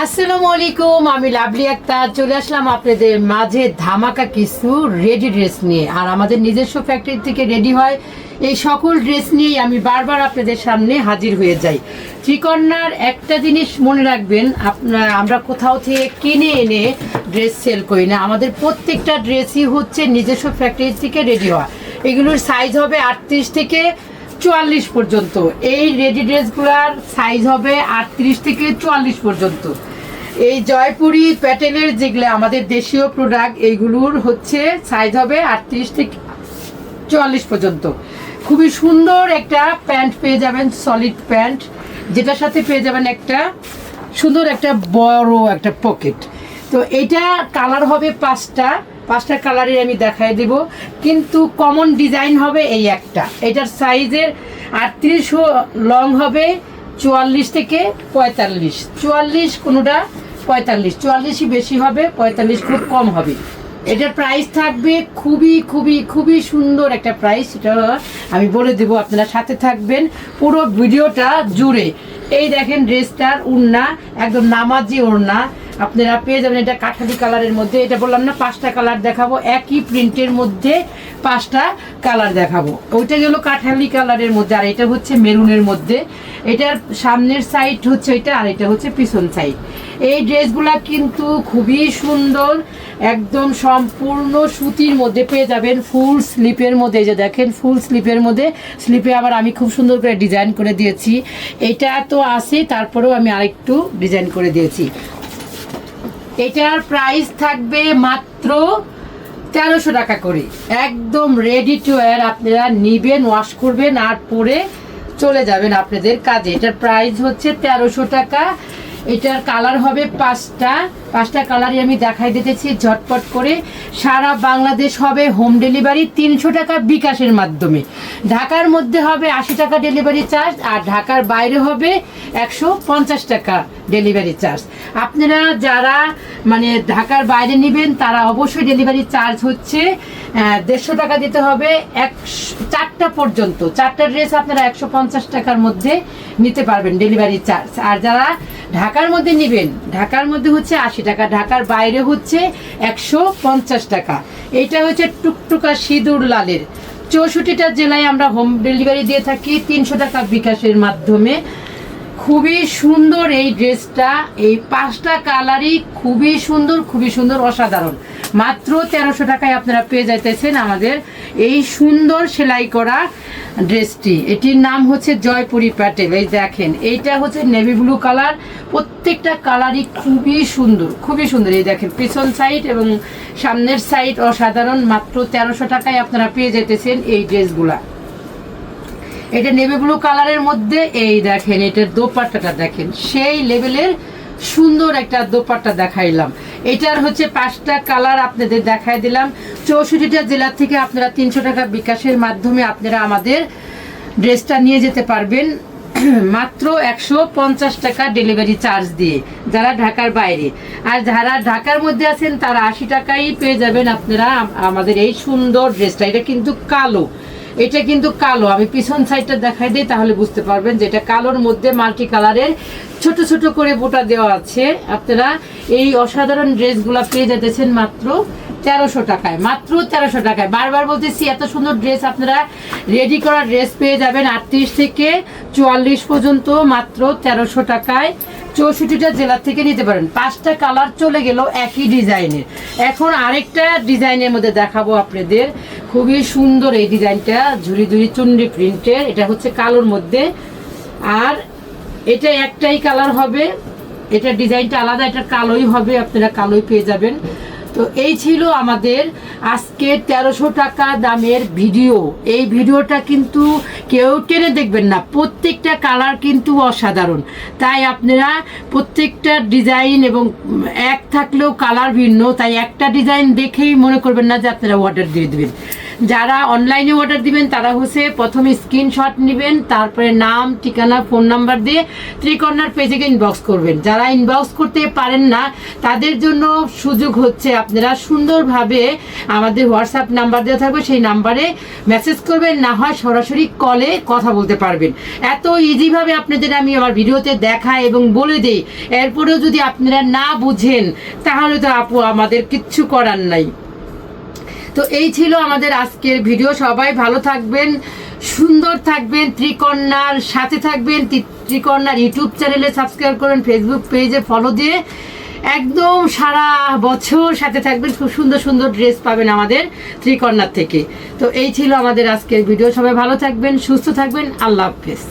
আসসালামু আলাইকুম, আমি লাভলি আক্তার। চলে আসলাম আপনাদের মাঝে ধামাকা কিছু রেডি ড্রেস নিয়ে। আর আমাদের নিজস্ব ফ্যাক্টরি থেকে রেডি হয় এই সকল ড্রেস নিয়েই আমি বারবার আপনাদের সামনে হাজির হয়ে যাই। ত্রিকন্যার একটা জিনিস মনে রাখবেন আপনার আমরা কোথাও থেকে কিনে এনে ড্রেস সেল করি না। আমাদের প্রত্যেকটা ড্রেসই হচ্ছে নিজস্ব ফ্যাক্টরি থেকে রেডি হওয়া এগুলোর সাইজ হবে আটত্রিশ থেকে চুয়াল্লিশ পর্যন্ত। এই রেডি ড্রেসগুলার সাইজ হবে আটত্রিশ থেকে চুয়াল্লিশ পর্যন্ত। এই জয়পুরি প্যাটেলের যেগুলো আমাদের দেশীয় প্রোডাক্ট এইগুলোর হচ্ছে সাইজ হবে আটত্রিশ থেকে চুয়াল্লিশ পর্যন্ত। খুবই সুন্দর একটা প্যান্ট পেয়ে যাবেন সলিড প্যান্ট যেটার সাথে পেয়ে যাবেন একটা সুন্দর একটা বড় একটা পকেট তো এটা কালার হবে পাঁচটা। পাঁচটা কালারের আমি দেখাই দেব। কিন্তু কমন ডিজাইন হবে এই একটা। এটার সাইজের আটত্রিশ লং হবে চুয়াল্লিশ থেকে পঁয়তাল্লিশ। চুয়াল্লিশ কোনোটা পঁয়তাল্লিশ। চুয়াল্লিশই বেশি হবে, পঁয়তাল্লিশ খুব কম হবে। এটার প্রাইস থাকবে খুবই খুবই খুবই সুন্দর একটা প্রাইস সেটা আমি বলে দেবো, আপনারা সাথে থাকবেন। পুরো ভিডিওটা জুড়ে। এই দেখেন ড্রেসটার উড়না, একদম নামাজি ওড়না আপনারা পেয়ে যাবেন এটা কাঠালি কালারের মধ্যে। এটা বললাম না, পাঁচটা কালার দেখাবো। একই প্রিন্টের মধ্যে পাঁচটা কালার দেখাবো। ওইটা গেল কাঠালি কালারের মধ্যে, আর এটা হচ্ছে মেরুনের মধ্যে। এটার সামনের সাইড হচ্ছে এটা, আর এটা হচ্ছে পিছন সাইড এই ড্রেসগুলা কিন্তু খুবই সুন্দর, একদম সম্পূর্ণ সুতির মধ্যে পেয়ে যাবেন ফুল স্লিপের মধ্যে। যে দেখেন, ফুল স্লিপের মধ্যে। স্লিপে আবার আমি খুব সুন্দর করে ডিজাইন করে দিয়েছি। এটা তো আছে, তারপরেও আমি আরেকটু ডিজাইন করে দিয়েছি। এটার প্রাইস থাকবে মাত্র তেরোশো টাকা করে। একদম রেডি টু ওয়ার আপনারা নিবেন ওয়াশ করবেন আর পরে চলে যাবেন আপনাদের কাজে। এটার প্রাইস হচ্ছে তেরোশো টাকা। এটার কালার হবে পাঁচটা। পাঁচটা কালারই আমি দেখাই দিতেছি ঝটপট করে। সারা বাংলাদেশ হবে হোম ডেলিভারি তিনশো টাকা বিকাশের মাধ্যমে। ঢাকার মধ্যে হবে আশি টাকা ডেলিভারি চার্জ আর ঢাকার বাইরে হবে একশো পঞ্চাশ টাকা ডেলিভারি চার্জ আপনারা যারা মানে ঢাকার বাইরে নেবেন, তারা অবশ্যই ডেলিভারি চার্জ হচ্ছে দেড়শো টাকা দিতে হবে এক চারটা পর্যন্ত। চারটা ড্রেস আপনারা একশো পঞ্চাশ টাকার মধ্যে নিতে পারবেন ডেলিভারি চার্জ আর যারা ঢাকার মধ্যে নেবেন। ঢাকার মধ্যে হচ্ছে আশি টাকা, ঢাকার বাইরে হচ্ছে একশো পঞ্চাশ টাকা। এটা হচ্ছে টুকটুকা সিঁদুর লালের। চৌষট্টিটা জেলায় আমরা হোম ডেলিভারি দিয়ে থাকি, তিনশো টাকা বিকাশের মাধ্যমে। খুবই সুন্দর এই ড্রেসটা। এই পাঁচটা কালারই খুবই সুন্দর খুবই সুন্দর, অসাধারণ। মাত্র তেরোশো টাকায় আপনারা পেয়ে যাইতেছেন আমাদের এই সুন্দর সেলাই করা ড্রেসটি। এটির নাম হচ্ছে জয়পুরি প্যাটেল। এই দেখেন, এইটা হচ্ছে নেভি ব্লু কালার। প্রত্যেকটা কালারই খুবই সুন্দর খুবই সুন্দর। এই দেখেন, পিছন সাইড এবং সামনের সাইড অসাধারণ। মাত্র তেরোশো টাকায় আপনারা পেয়ে যেতেছেন এই ড্রেসগুলা। এটা নেভি ব্লু কালারের মধ্যে, এই দেখেন, এটার দোপাট্টাটা দেখেন। সেই লেভেলের সুন্দর একটা দোপাট্টা দেখাইলাম। এটার হচ্ছে পাঁচটা কালার আপনাদের দেখাই দিলাম। চৌষট্টিটা জেলা থেকে আপনারা তিনশো টাকা বিকাশের মাধ্যমে আপনারা আমাদের ড্রেসটা নিয়ে যেতে পারবেন। মাত্র একশো পঞ্চাশ টাকা ডেলিভারি চার্জ দিয়ে, যারা ঢাকার বাইরে। আর যারা ঢাকার মধ্যে আছেন, তারা আশি টাকাই পেয়ে যাবেন আপনারা আমাদের এই সুন্দর ড্রেসটা। এটা কিন্তু কালো। এটা কিন্তু কালো। আমি পিছন সাইডটা দেখাই দিই, তাহলে বুঝতে পারবেন যে এটা কালোর মধ্যে মাল্টি কালারের ছোট ছোট করে বোটা দেওয়া আছে। আপনারা এই অসাধারণ ড্রেসগুলো পেয়ে যেতেছেন মাত্র তেরোশো টাকায়। মাত্র তেরোশো টাকায়। বারবার বলতেছি, এত সুন্দর ড্রেস আপনারা রেডি করা ড্রেস পেয়ে যাবেন আটত্রিশ থেকে চুয়াল্লিশ পর্যন্ত মাত্র তেরোশো টাকায়। চৌষট্টিটা জেলা থেকে নিতে পারেন। পাঁচটা কালার চলে গেল একই ডিজাইনের এখন আরেকটা ডিজাইনের মধ্যে দেখাবো আপনাদের। খুবই সুন্দর এই ডিজাইনটা, ঝুড়ি ঝুড়ি চুন্ডি প্রিন্টের, এটা হচ্ছে কালোর মধ্যে। আর এটা একটাই কালার হবে, এটা ডিজাইনটা আলাদা, এটা কালোই হবে, আপনারা কালোই পেয়ে যাবেন। তো এই ছিল আমাদের আজকে তেরোশো টাকা দামের ভিডিও। এই ভিডিওটা কিন্তু কেউ টেনে দেখবেন না। প্রত্যেকটা কালার কিন্তু অসাধারণ। তাই আপনারা প্রত্যেকটা ডিজাইন এবং এক থাকলেও কালার ভিন্ন, তাই একটা ডিজাইন দেখেই মনে করবেন না যে আপনারা অর্ডার দিয়ে দেবেন। যারা অনলাইনে অর্ডার দিবেন, তারা হচ্ছে প্রথমে স্ক্রিনশট নেবেন, তারপরে নাম, ঠিকানা ফোন নাম্বার দিয়ে ত্রিকর্ণার পেজে ইনবক্স করবেন। যারা ইনবক্স করতে পারেন না, তাদের জন্য সুযোগ হচ্ছে আপনারা সুন্দরভাবে আমাদের হোয়াটসঅ্যাপ নাম্বার দেওয়া থাকবে, সেই নাম্বারে মেসেজ করবেন, না হয় সরাসরি কলে কথা বলতে পারবেন। এত ইজিভাবে আপনাদের আমি আমার ভিডিওতে দেখাই এবং বলে দিই। এরপরেও যদি আপনারা না বুঝেন, তাহলে তো আপু আমাদের কিচ্ছু করার নাই। তো এই ছিল আমাদের আজকের ভিডিও। সবাই ভালো থাকবেন, সুন্দর থাকবেন, ত্রিকন্যার সাথে থাকবেন ত্রি- ত্রিকন্যার ইউটিউব চ্যানেলে সাবস্ক্রাইব করেন ফেসবুক পেজে ফলো দিয়ে একদম সারা বছর সাথে থাকবেন। খুব সুন্দর সুন্দর ড্রেস পাবেন আমাদের ত্রিকন্যার থেকে। তো এই ছিল আমাদের আজকের ভিডিও। সবাই ভালো থাকবেন, সুস্থ থাকবেন। আল্লাহ হাফেজ।